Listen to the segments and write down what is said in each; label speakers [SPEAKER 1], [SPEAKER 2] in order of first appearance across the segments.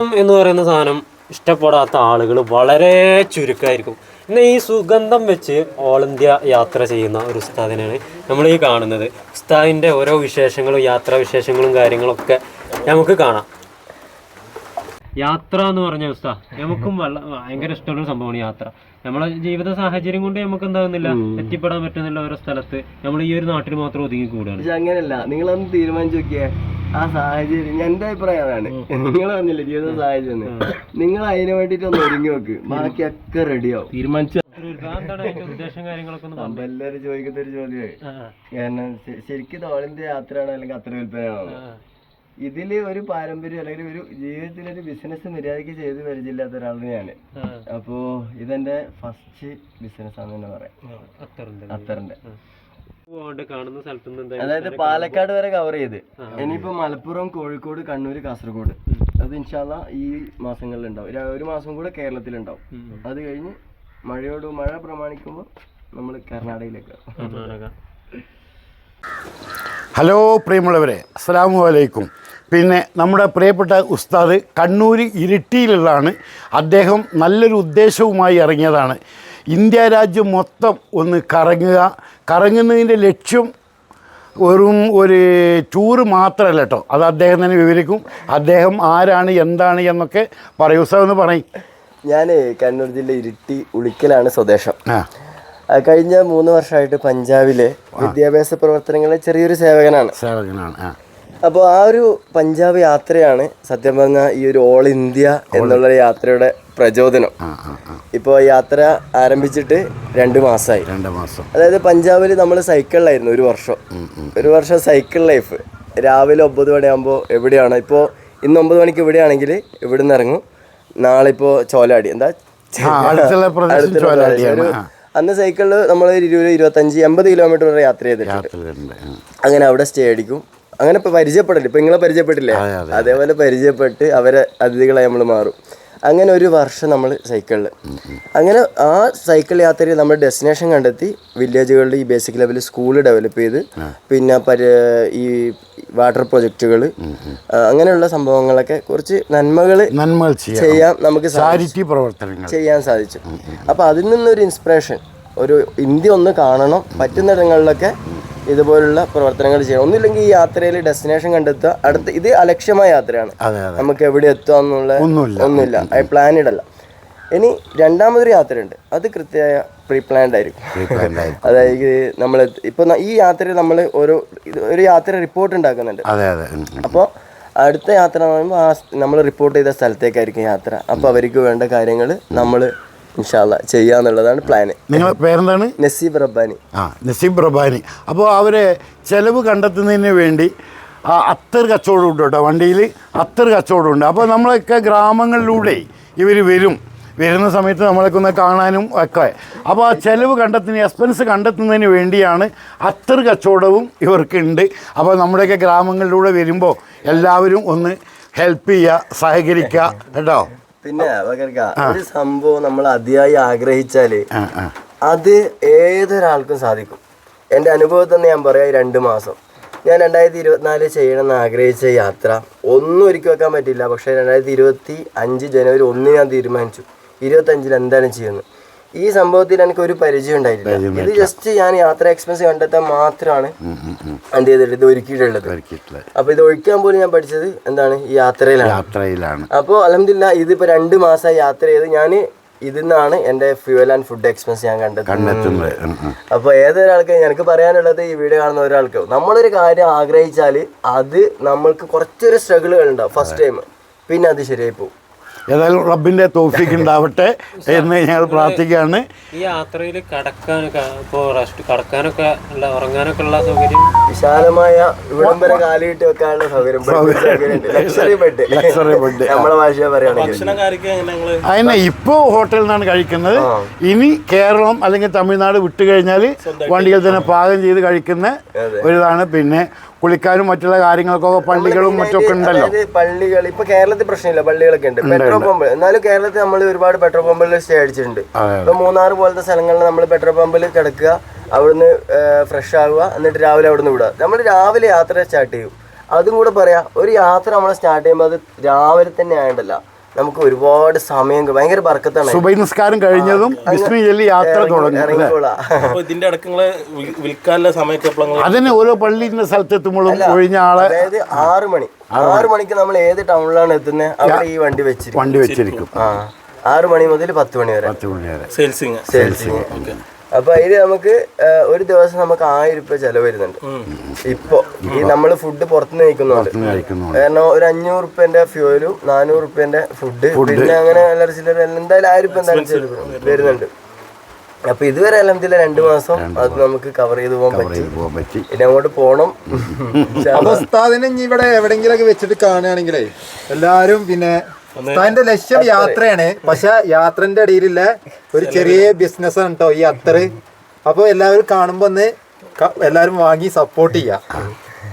[SPEAKER 1] എന്ന് പറയുന്ന സാധനം ഇഷ്ടപ്പെടാത്ത ആളുകൾ വളരെ ചുരുക്കമായിരിക്കും. പിന്നെ ഈ സുഗന്ധം വെച്ച് ഓൾ ഇന്ത്യ യാത്ര ചെയ്യുന്ന ഒരു ഉസ്താദിനെയാണ് നമ്മൾ ഈ കാണുന്നത്. ഉസ്താദിന്റെ ഓരോ വിശേഷങ്ങളും യാത്രാ വിശേഷങ്ങളും കാര്യങ്ങളൊക്കെ നമുക്ക് കാണാം. യാത്ര എന്ന് പറഞ്ഞ ഉസ്താ നമുക്കും വള- ഭയങ്കര ഇഷ്ടമുള്ള സംഭവമാണ് യാത്ര. നമ്മളെ ജീവിത സാഹചര്യം കൊണ്ട് നമുക്ക് എന്താകുന്നില്ല എത്തിപ്പെടാൻ പറ്റുന്നില്ല ഓരോ സ്ഥലത്ത്. നമ്മൾ ഈ ഒരു നാട്ടിൽ മാത്രം ഒതുങ്ങി കൂടുകയാണ്
[SPEAKER 2] അങ്ങനെയല്ല. നിങ്ങളൊന്ന് തീരുമാനിച്ചു നോക്കിയേ. ആ സാഹചര്യം എന്റെ അഭിപ്രായം അതാണ് നിങ്ങൾ പറഞ്ഞില്ലേ ജീവിത സാഹചര്യം നിങ്ങൾ അതിന് വേണ്ടിട്ട് ഒന്ന് ഒരുങ്ങി നോക്ക്. ബാക്കിയൊക്കെ റെഡിയാവും തീരുമാനിച്ചു എല്ലാരും ചോദിക്കുന്ന ഒരു ചോദ്യമേ കാരണം ശരിക്കും തോളിന്റെ ഓൾ ഇന്ത്യ യാത്രയാണോ അല്ലെങ്കിൽ അത്ര വിൽപ്പനയാണോ? ഇതിൽ ഒരു പാരമ്പര്യം അല്ലെങ്കിൽ ഒരു ജീവിതത്തിൽ ഒരു ബിസിനസ് മര്യാദയ്ക്ക് ചെയ്ത് പരിചയമില്ലാത്ത ഒരാളാണ് ഞാൻ അപ്പോ ഇതെന്റെ ഫസ്റ്റ് ബിസിനസ് ആണെന്ന് തന്നെ പറയാം. അത്തറിന്റെ അതായത് പാലക്കാട് വരെ കവർ ചെയ്ത്. ഇനിയിപ്പോ മലപ്പുറം കോഴിക്കോട് കണ്ണൂർ കാസർഗോഡ്. അത് ഇൻഷാല്ല ഈ മാസങ്ങളിൽ ഉണ്ടാവും ഒരു മാസം കൂടെ കേരളത്തിൽ ഉണ്ടാവും അത് കഴിഞ്ഞ് മഴയോട് മഴ പ്രമാണിക്കുമ്പോൾ നമ്മൾ കർണാടകയിലേക്ക്
[SPEAKER 3] ഹലോ പ്രിയമുള്ളവരെ. അസ്സാം വലൈക്കും പിന്നെ നമ്മുടെ പ്രിയപ്പെട്ട ഉസ്താദ് കണ്ണൂർ ഇരിട്ടിയിലുള്ളതാണ്. അദ്ദേഹം നല്ലൊരു ഉദ്ദേശവുമായി ഇറങ്ങിയതാണ്. ഇന്ത്യ രാജ്യം മൊത്തം ഒന്ന് കറങ്ങുക കറങ്ങുന്നതിന്റെ ലക്ഷ്യം വെറും ഒരു ടൂറ് മാത്രമല്ല കേട്ടോ അത് അദ്ദേഹം തന്നെ വിവരിക്കും. അദ്ദേഹം ആരാണ് എന്താണ് എന്നൊക്കെ പറയൂ. സാർ ഒന്ന് പറയും.
[SPEAKER 2] ഞാൻ കണ്ണൂർ ജില്ല ഇരിട്ടി ഉളിക്കലാണ് സ്വദേശം. കഴിഞ്ഞ മൂന്ന് വർഷമായിട്ട് പഞ്ചാബിലെ വിദ്യാഭ്യാസ പ്രവർത്തനങ്ങളെ ചെറിയൊരു സേവകനാണ്.
[SPEAKER 3] സേവകനാണ്
[SPEAKER 2] അപ്പോൾ ആ ഒരു പഞ്ചാബ് യാത്രയാണ് സത്യം പറഞ്ഞാൽ ഈ ഒരു ഓൾ ഇന്ത്യ എന്നുള്ള യാത്രയുടെ പ്രചോദനം. ഇപ്പോൾ യാത്ര ആരംഭിച്ചിട്ട് രണ്ട് മാസമായി
[SPEAKER 3] രണ്ട് മാസം.
[SPEAKER 2] അതായത് പഞ്ചാബിൽ നമ്മൾ സൈക്കിളിലായിരുന്നു ഒരു വർഷം. ഒരു വർഷം സൈക്കിൾ ലൈഫ് രാവിലെ ഒമ്പത് മണിയാകുമ്പോൾ എവിടെയാണ്? ഇപ്പോൾ ഇന്ന് ഒമ്പത് മണിക്ക് എവിടെയാണെങ്കിൽ ഇവിടെ നിന്ന് ഇറങ്ങും. നാളെ ഇപ്പോൾ ചോലാടി. എന്താ. അന്ന് സൈക്കിളിൽ നമ്മൾ ഇരുപത് ഇരുപത്തഞ്ച് എൺപത് കിലോമീറ്റർ വരെ യാത്ര ചെയ്തിട്ടുണ്ട്. അങ്ങനെ അവിടെ സ്റ്റേ അടിക്കും. അങ്ങനെ ഇപ്പൊ പരിചയപ്പെടില്ല ഇപ്പൊ നിങ്ങളെ പരിചയപ്പെട്ടില്ലേ?
[SPEAKER 3] അതെ, അതെ,
[SPEAKER 2] അതേപോലെ പരിചയപ്പെട്ട് അവരെ അതിഥികളായി നമ്മൾ മാറും. അങ്ങനെ ഒരു വർഷം നമ്മൾ സൈക്കിളിൽ അങ്ങനെ ആ സൈക്കിൾ യാത്രയിൽ നമ്മൾ ഡെസ്റ്റിനേഷൻ കണ്ടെത്തി വില്ലേജുകളിൽ ഈ ബേസിക് ലെവലിൽ സ്കൂൾ ഡെവലപ്പ് ചെയ്ത് പിന്നെ പരി ഈ വാട്ടർ പ്രൊജക്റ്റുകൾ അങ്ങനെയുള്ള സംഭവങ്ങളൊക്കെ കുറച്ച് നന്മകൾ
[SPEAKER 3] നന്മകൾ ചെയ്യാം.
[SPEAKER 2] ചെയ്യാൻ നമുക്ക്
[SPEAKER 3] പ്രവർത്തനങ്ങൾ.
[SPEAKER 2] ചെയ്യാൻ സാധിച്ചു. അപ്പോൾ അതിൽ നിന്നൊരു ഇൻസ്പിറേഷൻ ഒരു ഇന്ത്യ ഒന്ന് കാണണം പറ്റുന്നിടങ്ങളിലൊക്കെ ഇതുപോലുള്ള പ്രവർത്തനങ്ങൾ ചെയ്യണം ഒന്നുമില്ലെങ്കിൽ ഈ യാത്രയിൽ ഡെസ്റ്റിനേഷൻ കണ്ടെത്തുക. അടുത്ത ഇത് അലക്ഷ്യമായ യാത്രയാണ്. നമുക്ക് എവിടെ എത്തുക എന്നുള്ള
[SPEAKER 3] ഒന്നുമില്ല.
[SPEAKER 2] പ്ലാനഡ് അല്ല ഇനി രണ്ടാമതൊരു യാത്രയുണ്ട്. അത് കൃത്യമായ പ്രീ പ്ലാൻഡ് ആയിരിക്കും. അതായത് നമ്മൾ ഇപ്പൊ ഈ യാത്രയിൽ നമ്മൾ ഓരോ ഒരു യാത്ര റിപ്പോർട്ട് ഉണ്ടാക്കുന്നുണ്ട്. അപ്പോൾ അടുത്ത യാത്ര എന്ന് പറയുമ്പോൾ ആ നമ്മൾ റിപ്പോർട്ട് ചെയ്ത സ്ഥലത്തേക്കായിരിക്കും യാത്ര. അപ്പോൾ അവർക്ക് വേണ്ട കാര്യങ്ങൾ നമ്മൾ ഇൻഷാല്ല ചെയ്യാന്നുള്ളതാണ് പ്ലാന്
[SPEAKER 3] നിങ്ങളെ പേരെന്താണ്?
[SPEAKER 2] നസീബ് റബ്ബാനി.
[SPEAKER 3] ആ നസീബ് റബ്ബാനി. അപ്പോൾ അവരെ ചെലവ് കണ്ടെത്തുന്നതിന് വേണ്ടി ആ അത്തർ കച്ചവടമുണ്ട് കേട്ടോ വണ്ടിയിൽ അത്തർ കച്ചവടമുണ്ട് അപ്പോൾ നമ്മളൊക്കെ ഗ്രാമങ്ങളിലൂടെ ഇവർ വരും. വരുന്ന സമയത്ത് നമ്മളൊക്കെ ഒന്ന് കാണാനും ഒക്കെ. അപ്പോൾ ആ ചെലവ് കണ്ടെത്തുന്ന എക്സ്പെൻസ് കണ്ടെത്തുന്നതിന് വേണ്ടിയാണ് അത്തർ കച്ചവടവും ഇവർക്കുണ്ട്. അപ്പോൾ നമ്മുടെയൊക്കെ ഗ്രാമങ്ങളിലൂടെ വരുമ്പോൾ എല്ലാവരും ഒന്ന് ഹെൽപ്പ് ചെയ്യുക സഹകരിക്കുക കേട്ടോ.
[SPEAKER 2] പിന്നെ ഒരു സംഭവം നമ്മൾ അതിയായി
[SPEAKER 3] ആഗ്രഹിച്ചാൽ
[SPEAKER 2] അത് ഏതൊരാൾക്കും സാധിക്കും. എന്റെ അനുഭവത്തിൽ നിന്ന് ഞാൻ പറയാം രണ്ട് മാസം. ഞാൻ രണ്ടായിരത്തി ഇരുപത്തിനാല് ചെയ്യണമെന്ന് ആഗ്രഹിച്ച യാത്ര ഒന്നും ഒരുക്കി വെക്കാൻ പറ്റില്ല പക്ഷേ രണ്ടായിരത്തി ഇരുപത്തി അഞ്ച് ജനുവരി ഒന്ന് ഞാൻ തീരുമാനിച്ചു. ഇരുപത്തഞ്ചിൽ എന്താണ് ചെയ്യുന്നത്? ഈ സംഭവത്തിൽ എനിക്ക് ഒരു പരിചയം ഉണ്ടായിട്ടില്ല. ഇത് ജസ്റ്റ് ഞാൻ യാത്ര എക്സ്പെൻസ് കണ്ടെത്താൻ മാത്രമാണ് എന്ത് ചെയ്തിട്ട് ഇത് ഒരുക്കിയിട്ടുള്ളത്. അപ്പൊ ഇത് ഒഴിക്കാൻ പോലും ഞാൻ പഠിച്ചത് എന്താണ്? ഈ യാത്രയിലാണ്.
[SPEAKER 3] യാത്രയിലാണ്.
[SPEAKER 2] അപ്പോൾ അലഹമില്ല ഇതിപ്പോ രണ്ട് മാസമായി യാത്ര ചെയ്ത് ഞാൻ ഇതിൽ നിന്നാണ് എന്റെ ഫ്യൂവൽ ആൻഡ് ഫുഡ് എക്സ്പെൻസ് ഞാൻ കണ്ടെത്തുന്നത്. അപ്പോൾ ഏതൊരാൾക്ക് എനിക്ക് പറയാനുള്ളത് ഈ വീഡിയോ കാണുന്ന ഒരാൾക്ക് നമ്മളൊരു കാര്യം ആഗ്രഹിച്ചാൽ അത് നമ്മൾക്ക് കുറച്ചൊരു സ്ട്രഗിളുകൾ ഉണ്ടാവും ഫസ്റ്റ് ടൈം പിന്നെ അത് ശരിയായി പോകും.
[SPEAKER 3] ഏതായാലും റബ്ബിന്റെ തോഫിക്ക് ഉണ്ടാവട്ടെ എന്ന് ഞങ്ങൾ പ്രാർത്ഥിക്കുകയാണ്.
[SPEAKER 1] ഈ യാത്രയിൽ കടക്കാനൊക്കെ ഇപ്പോൾ റെസ്റ്റ് കടക്കാനൊക്കെ ഉള്ള ഉറങ്ങാനൊക്കെ ഉള്ള സൗകര്യം?
[SPEAKER 2] വിശാലമായ ഇവിടം വരെ കാലിട്ട് വെക്കാനുള്ള സൗകര്യം. Luxury bed. നമ്മളെ ഭാഷ പറയുകയാണെങ്കിൽ.
[SPEAKER 3] അതിനെ ഇപ്പോൾ ഹോട്ടലിൽ നിന്നാണ് കഴിക്കുന്നത്. ഇനി കേരളം അല്ലെങ്കിൽ തമിഴ്നാട് വിട്ടു കഴിഞ്ഞാൽ വണ്ടികൾ തന്നെ പാകം ചെയ്ത് കഴിക്കുന്ന ഒരിതാണ്. പിന്നെ കുളിക്കാനും മറ്റുള്ള കാര്യങ്ങൾക്കൊക്കെ പള്ളികളും മറ്റൊക്കെ ഉണ്ടല്ലോ.
[SPEAKER 2] പള്ളികൾ ഇപ്പൊ കേരളത്തിൽ പ്രശ്നമില്ല പള്ളികളൊക്കെ ഉണ്ട്. പെട്രോൾ പമ്പ് എന്നാലും കേരളത്തിൽ നമ്മൾ ഒരുപാട് പെട്രോൾ പമ്പിൽ സ്റ്റേ അടിച്ചിട്ടുണ്ട്. ഇപ്പൊ മൂന്നാർ പോലത്തെ സ്ഥലങ്ങളിൽ നമ്മൾ പെട്രോൾ പമ്പിൽ കിടക്കുക അവിടുന്ന് ഫ്രഷ് ആവുക എന്നിട്ട് രാവിലെ അവിടുന്ന് വിടുക. നമ്മൾ രാവിലെ യാത്ര സ്റ്റാർട്ട് ചെയ്യും. അതും കൂടെ പറയാം ഒരു യാത്ര നമ്മൾ സ്റ്റാർട്ട് ചെയ്യുമ്പോൾ അത് രാവിലെ തന്നെ ആയതല്ല നമുക്ക് ഒരുപാട് സമയം ഭയങ്കര ബർക്കത്താണ്.
[SPEAKER 3] സുബൈ നിസ്കാരം കഴിഞ്ഞതും ബിസ്മി ചൊല്ലി യാത്ര തുടങ്ങി
[SPEAKER 4] ഇതിന്റെ അടക്കങ്ങൾ വിൽ- വിൽക്കാനുള്ള സമയത്ത്
[SPEAKER 3] അതിന് ഓരോ പള്ളിന്റെ സ്ഥലത്തെത്തുമ്പോഴും ഒഴിഞ്ഞ ആളെ
[SPEAKER 2] അതായത് ആറ് മണി. ആറ് മണിക്ക് നമ്മൾ ഏത് ടൗണിലാണ് എത്തുന്നത് അവിടെ ഈ വണ്ടി വെച്ചിരിക്കും.
[SPEAKER 3] വണ്ടി വെച്ചിരിക്കും.
[SPEAKER 2] ആ ആറ് മണി മുതൽ പത്ത് മണി വരെ.
[SPEAKER 3] പത്ത് മണി വരെ.
[SPEAKER 4] സെയിൽസിങ്.
[SPEAKER 2] സെയിൽസിങ്. അപ്പൊ അതിൽ നമുക്ക് ഒരു ദിവസം നമുക്ക് ആയിരം രൂപ ചെലവ് വരുന്നുണ്ട്. ഇപ്പൊ ഈ നമ്മൾ ഫുഡ് പുറത്തുനിന്ന് കഴിക്കുന്നുണ്ട്.
[SPEAKER 3] കഴിക്കുന്നു
[SPEAKER 2] കാരണം ഒരു അഞ്ഞൂറ് റുപ്യന്റെ ഫ്യൂലും നാനൂറ് റുപ്യന്റെ ഫുഡ് പിന്നെ അങ്ങനെ അല്ലറ ചില്ലറ എന്തായാലും ആയിരം രൂപ എന്തായാലും ചെലവ് വരുന്നുണ്ട്. അപ്പൊ ഇതുവരെ അലഹമില്ല രണ്ടു മാസം അത് നമുക്ക് കവർ ചെയ്തു പോകാൻ പറ്റി. ഇനി അങ്ങോട്ട് പോണം.
[SPEAKER 5] ഉസ്താദിനെ ഇനി ഇവിടെ എവിടെങ്കിലൊക്കെ വെച്ചിട്ട് കാണുകയാണെങ്കിലേ എല്ലാരും പിന്നെ ഉസ്താദിന്റെ ലക്ഷ്യം യാത്രയാണ്. പക്ഷെ യാത്രന്റെ ഇടയിലുള്ള ഒരു ചെറിയ ബിസിനസ് ആണ് കേട്ടോ ഈ അത്ര അപ്പൊ എല്ലാവരും കാണുമ്പോ ഒന്ന് എല്ലാവരും വാങ്ങി സപ്പോർട്ട് ചെയ്യാം.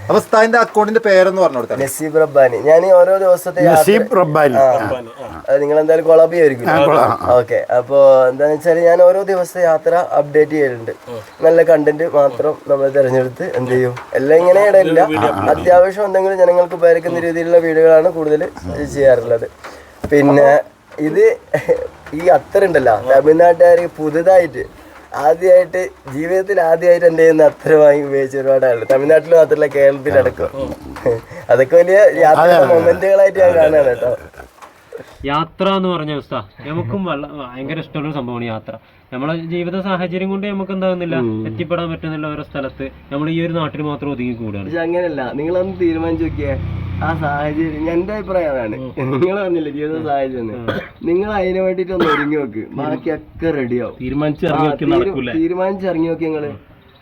[SPEAKER 5] അപ്പൊ ഉസ്താദിന്റെ അക്കൗണ്ടിന്റെ പേരെന്ന് പറഞ്ഞു കൊടുത്തേ
[SPEAKER 2] നസീബ് റബ്ബാനി. ഞാൻ ഓരോ ദിവസത്തെ യാത്ര
[SPEAKER 3] നസീബ് റബ്ബാനി.
[SPEAKER 2] അത് നിങ്ങൾ എന്തായാലും കൊളാബ് ചെയ്യുമായിരിക്കും ഓക്കെ. അപ്പോ എന്താന്ന് വെച്ചാൽ ഞാൻ ഓരോ ദിവസത്തെ യാത്ര അപ്ഡേറ്റ് ചെയ്യലുണ്ട്. നല്ല കണ്ടന്റ് മാത്രം നമ്മൾ തിരഞ്ഞെടുത്ത് എന്ത് ചെയ്യും? എല്ലാം ഇങ്ങനെ ഇടയില്ല അത്യാവശ്യം എന്തെങ്കിലും ജനങ്ങൾക്ക് ഉപകരിക്കുന്ന രീതിയിലുള്ള വീഡിയോകളാണ് കൂടുതൽ ചെയ്യാറുള്ളത്. പിന്നെ ഇത് ഈ അത്തർ ഉണ്ടല്ലോ. തമിഴ്നാട്ടുകാർ പുതുതായിട്ട് ആദ്യമായിട്ട് ജീവിതത്തിൽ ആദ്യമായിട്ട് എന്റെ കയ്യിൽ അത്ര വാങ്ങി ഉപയോഗിച്ച ഒരുപാട് തമിഴ്നാട്ടിൽ മാത്രമല്ല കേരളത്തിലടക്കം അതൊക്കെ വലിയ യാത്ര മൊമെന്റുകളായിട്ട് ഞാൻ കാണുകയാണ് കേട്ടോ.
[SPEAKER 1] യാത്ര എന്ന് പറഞ്ഞ അവസ്ഥ നമുക്കും ഭയങ്കര ഇഷ്ടമുള്ള സംഭവമാണ് യാത്ര. നമ്മളെ ജീവിത സാഹചര്യം കൊണ്ട് നമുക്ക് എന്താകുന്നില്ല എത്തിപ്പെടാൻ പറ്റുന്നില്ല ഓരോ സ്ഥലത്ത്. നമ്മൾ ഈ ഒരു നാട്ടിൽ മാത്രം ഒതുങ്ങി കൂടുകയാണ്
[SPEAKER 2] അങ്ങനെയല്ല. നിങ്ങളൊന്ന് തീരുമാനിച്ചു നോക്കിയേ. ആ സാഹചര്യം എന്റെ അഭിപ്രായം അതാണ് നിങ്ങൾ പറഞ്ഞില്ലേ ജീവിത സാഹചര്യം. നിങ്ങൾ അതിന് വേണ്ടിട്ട് ഒന്ന് ഒരുങ്ങി നോക്ക്. ബാക്കിയൊക്കെ റെഡിയാവും
[SPEAKER 4] തീരുമാനിച്ച് ഇറങ്ങി വെക്കുന്ന നടക്കൂല
[SPEAKER 2] തീരുമാനിച്ച് ഇറങ്ങി നോക്കി നിങ്ങൾ.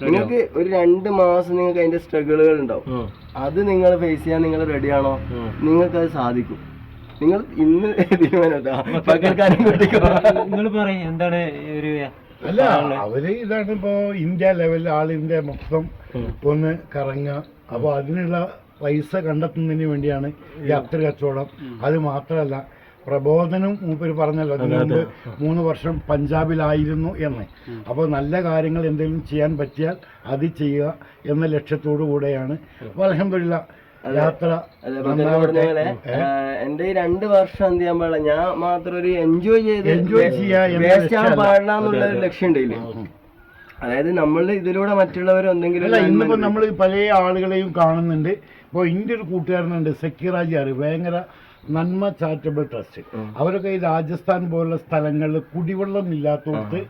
[SPEAKER 2] നിങ്ങൾക്ക് ഒരു രണ്ട് മാസം നിങ്ങൾക്ക് അതിന്റെ സ്ട്രഗിളുകൾ ഉണ്ടാവും. അത് നിങ്ങൾ ഫേസ് ചെയ്യാൻ നിങ്ങൾ റെഡിയാണോ നിങ്ങൾക്ക് അത് സാധിക്കും. നിങ്ങൾ ഇന്ന്
[SPEAKER 1] നിങ്ങൾ പറയും എന്താണ് ഒരു
[SPEAKER 3] അല്ല അവർ ഇതാണ് ഇപ്പോ ഇന്ത്യ ലെവലിൽ ആൾ ഇന്ത്യ മൊത്തം ഒന്ന് കറങ്ങുക. അപ്പൊ അതിനുള്ള പൈസ കണ്ടെത്തുന്നതിന് വേണ്ടിയാണ് ഈ അത്തർ കച്ചവടം. അത് മാത്രമല്ല പ്രബോധനം മൂപ്പര് പറഞ്ഞല്ലോ അതിന് മുമ്പ് മൂന്ന് വർഷം പഞ്ചാബിലായിരുന്നു എന്ന്. അപ്പോൾ നല്ല കാര്യങ്ങൾ എന്തെങ്കിലും ചെയ്യാൻ പറ്റിയാൽ അത് ചെയ്യുക എന്ന ലക്ഷ്യത്തോടു കൂടെയാണ്. അപ്പോൾ അലഹമില്ല യാത്ര
[SPEAKER 2] എന്റെ ഈ രണ്ട് വർഷം എന്ത് ചെയ്യാൻ പാടില്ല. ഞാൻ മാത്രം ഒരു എൻജോയ് ചെയ്ത്
[SPEAKER 3] എൻജോയ് ചെയ്യാ
[SPEAKER 2] വേസ്റ്റ് ആവാൻ പാടില്ല എന്നുള്ള ലക്ഷ്യം ഉണ്ടല്ലേ അതായത് നമ്മൾ ഇതിലൂടെ മറ്റുള്ളവർ എന്തെങ്കിലും
[SPEAKER 3] ഇന്നിപ്പോ നമ്മൾ പല ആളുകളെയും കാണുന്നുണ്ട്. ഇപ്പോൾ എന്റെ ഒരു കൂട്ടുകാരനുണ്ട് സക്കീറാജിയാർ ഭയങ്കര നന്മ ചാരിറ്റബിൾ ട്രസ്റ്റ്. അവരൊക്കെ ഈ രാജസ്ഥാൻ പോലുള്ള സ്ഥലങ്ങളിൽ കുടിവെള്ളം ഇല്ലാത്തടത്ത്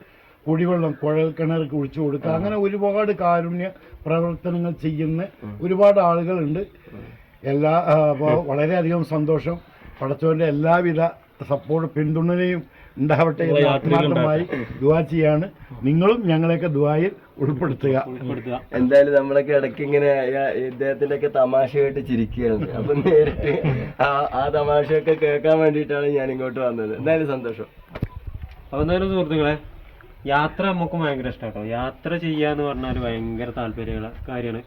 [SPEAKER 3] കുടിവെള്ളം കുഴൽ കിണർ കുഴിച്ചു കൊടുക്കുക അങ്ങനെ ഒരുപാട് കാരുണ്യ പ്രവർത്തനങ്ങൾ ചെയ്യുന്ന ഒരുപാട് ആളുകളുണ്ട്. എല്ലാ വളരെയധികം സന്തോഷം. പടച്ചവന്റെ എല്ലാവിധ സപ്പോർട്ട് പിന്തുണയും ഉണ്ടാവട്ടെ എന്ന് ആത്മാർത്ഥമായി ദുവാ ചെയ്യാണ്. നിങ്ങളും ഞങ്ങളെയൊക്കെ ദുവായിൽ ഉൾപ്പെടുത്തുക.
[SPEAKER 1] ഉൾപ്പെടുത്തുക.
[SPEAKER 2] എന്തായാലും നമ്മളൊക്കെ ഇടയ്ക്ക് ഇങ്ങനെ ഇദ്ദേഹത്തിന്റെ ഒക്കെ തമാശ കേട്ട് ചിരിക്കുകയാണ്. അപ്പൊ നേരിട്ട് ആ ആ തമാശയൊക്കെ കേൾക്കാൻ വേണ്ടിയിട്ടാണ് ഞാൻ ഇങ്ങോട്ട് വന്നത്. എന്തായാലും സന്തോഷം.
[SPEAKER 1] അപ്പൊ എന്തായാലും സുഹൃത്തുക്കളെ യാത്ര നമുക്ക് ഭയങ്കര ഇഷ്ടമാട്ടോ കേട്ടോ യാത്ര ചെയ്യാന്ന് പറഞ്ഞാൽ ഭയങ്കര താല്പര്യമുള്ള കാര്യമാണ്.